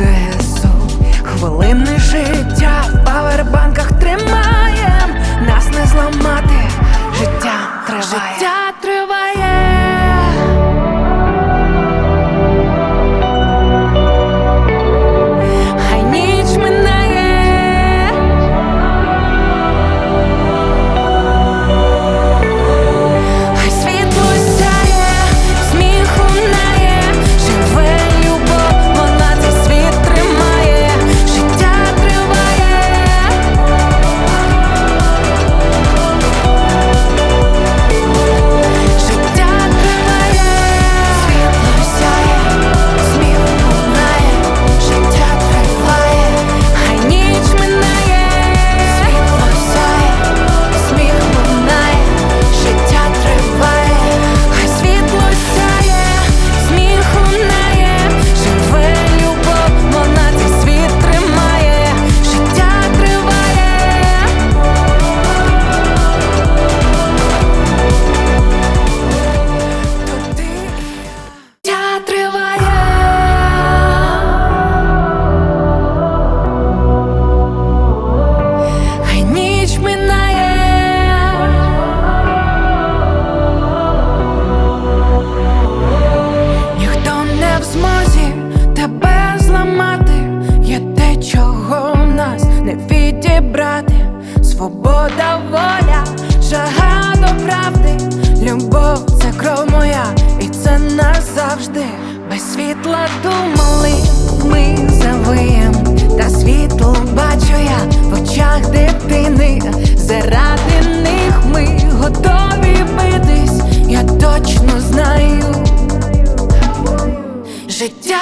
said правди, любов це кров моя, і це назавжди. Без світла думали, ми завиєм, та світло бачу я в очах дитини. Заради них ми готові битись, я точно знаю. Життя.